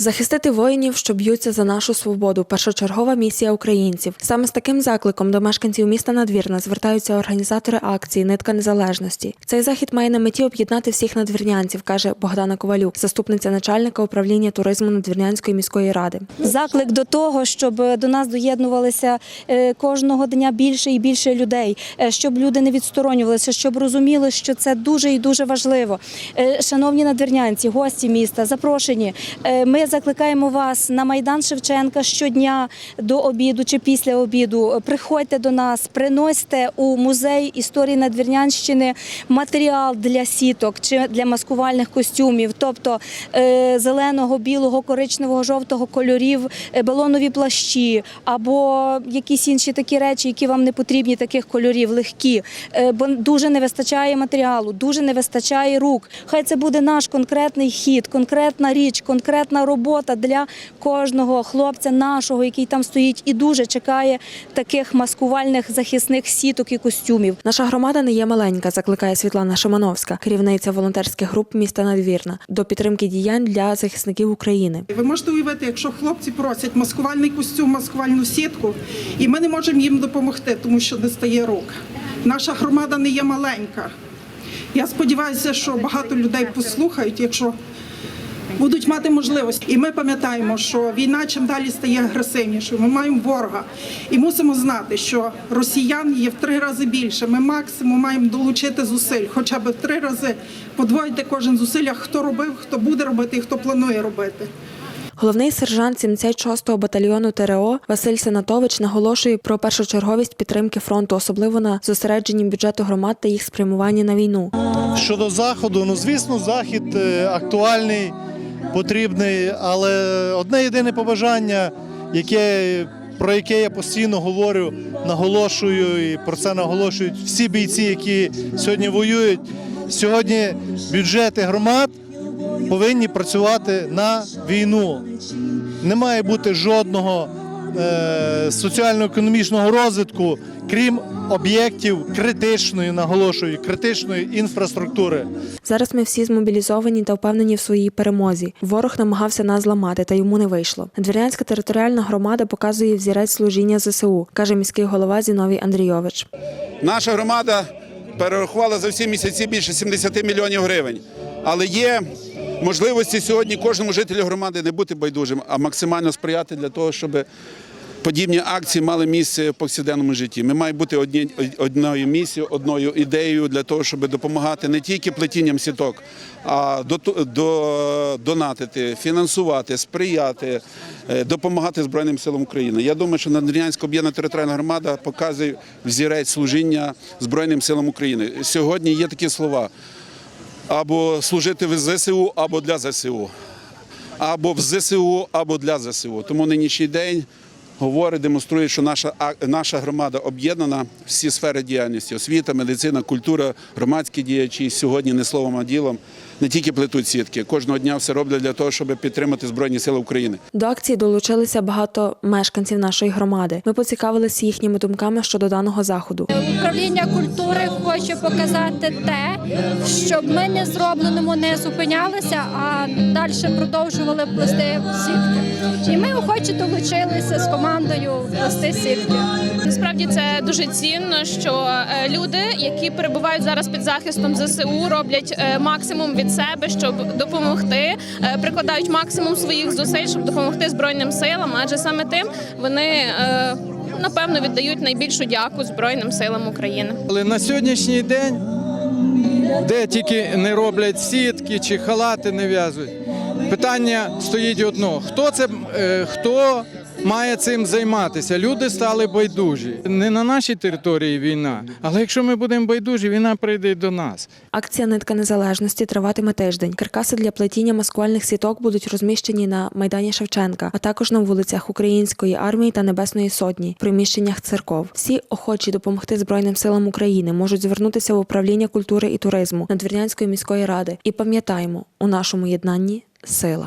Захистити воїнів, що б'ються за нашу свободу. Першочергова місія українців. Саме з таким закликом до мешканців міста Надвірна звертаються організатори акції Нитка незалежності. Цей захід має на меті об'єднати всіх надвірнянців, каже Богдана Ковалюк, заступниця начальника управління туризму Надвірнянської міської ради. Заклик до того, щоб до нас доєднувалися е, кожного дня більше і більше людей, е, щоб люди не відсторонювалися, щоб розуміли, що це дуже і дуже важливо. Е, Шановні надвірнянці, гості міста, запрошені. Е, Ми закликаємо вас на майдан Шевченка щодня до обіду чи після обіду. Приходьте до нас, приносьте у музей історії Надвірнянщини матеріал для сіток чи для маскувальних костюмів, тобто е, зеленого, білого, коричневого, жовтого кольорів, е, балонові плащі або якісь інші такі речі, які вам не потрібні, таких кольорів, легкі. Е, Бо дуже не вистачає матеріалу, дуже не вистачає рук. Хай це буде наш конкретний хід, конкретна річ, конкретна робота для кожного хлопця нашого, який там стоїть і дуже чекає таких маскувальних захисних сіток і костюмів. Наша громада не є маленька, закликає Світлана Шимановська, керівниця волонтерських груп міста Надвірна, до підтримки діянь для захисників України. Ви можете уявити, якщо хлопці просять маскувальний костюм, маскувальну сітку, і ми не можемо їм допомогти, тому що не стає рук. Наша громада не є маленька. Я сподіваюся, що багато людей послухають, якщо будуть мати можливість. І ми пам'ятаємо, що війна чим далі стає агресивнішою. Ми маємо ворога і мусимо знати, що росіян є в три рази більше. Ми максимум маємо долучити зусиль, хоча б в три рази подвоїти кожен зусилля, хто робив, хто буде робити і хто планує робити. Головний сержант 76-го батальйону ТРО Василь Сенатович наголошує про першочерговість підтримки фронту, особливо на зосередженні бюджету громад та їх спрямуванні на війну. Щодо заходу, ну звісно, захід е, актуальний, потрібний, але одне єдине побажання, яке, про яке я постійно говорю, наголошую, і про це наголошують всі бійці, які сьогодні воюють. Сьогодні бюджети громад повинні працювати на війну. Не має бути жодного соціально-економічного розвитку, крім об'єктів критичної, наголошую, критичної інфраструктури. Зараз ми всі змобілізовані та впевнені в своїй перемозі. Ворог намагався нас зламати, та йому не вийшло. Надвірнянська територіальна громада показує взірець служіння ЗСУ, каже міський голова Зіновій Андрійович. Наша громада перерахувала за всі місяці більше 70 мільйонів гривень. Але є можливості сьогодні кожному жителю громади не бути байдужим, а максимально сприяти для того, щоб подібні акції мали місце в повсякденному житті. Ми маємо бути одні, одною місією, одною ідеєю для того, щоб допомагати не тільки плетінням сіток, а до, до, донатити, фінансувати, сприяти, е, допомагати Збройним силам України. Я думаю, що Надвірнянська об'єднана територіальна громада показує взірець служіння Збройним силам України. Сьогодні є такі слова або служити в ЗСУ, або для ЗСУ, або в ЗСУ, або для ЗСУ. Тому нинішній день говорить, демонструє, що наша, наша громада об'єднана всі сфери діяльності: освіта, медицина, культура, громадські діячі. Сьогодні не словом, а ділом не тільки плетуть сітки, кожного дня все роблять для того, щоб підтримати Збройні Сили України. До акції долучилися багато мешканців нашої громади. Ми поцікавилися їхніми думками щодо даного заходу. Управління культури хоче показати те, щоб ми не зробленому не зупинялися, а далі продовжували плести сітки. І ми охоче долучилися з командою плести сітки. Насправді це дуже цінно, що е, люди, які перебувають зараз під захистом ЗСУ, роблять е, максимум від себе, щоб допомогти, е, прикладають максимум своїх зусиль, щоб допомогти збройним силам, адже саме тим вони е, напевно віддають найбільшу дяку Збройним силам України. Але на сьогоднішній день, де тільки не роблять сітки чи халати не в'язують, питання стоїть одно: хто це е, хто має цим займатися? Люди стали байдужі. Не на нашій території війна, але якщо ми будемо байдужі, війна прийде і до нас. Акція Нитка незалежності триватиме тиждень. Каркаси для плетіння маскувальних сіток будуть розміщені на майдані Шевченка, а також на вулицях Української армії та Небесної Сотні, приміщеннях церков. Всі охочі допомогти Збройним силам України можуть звернутися в управління культури і туризму Надвірнянської міської ради. І пам'ятаємо, у нашому єднанні сила.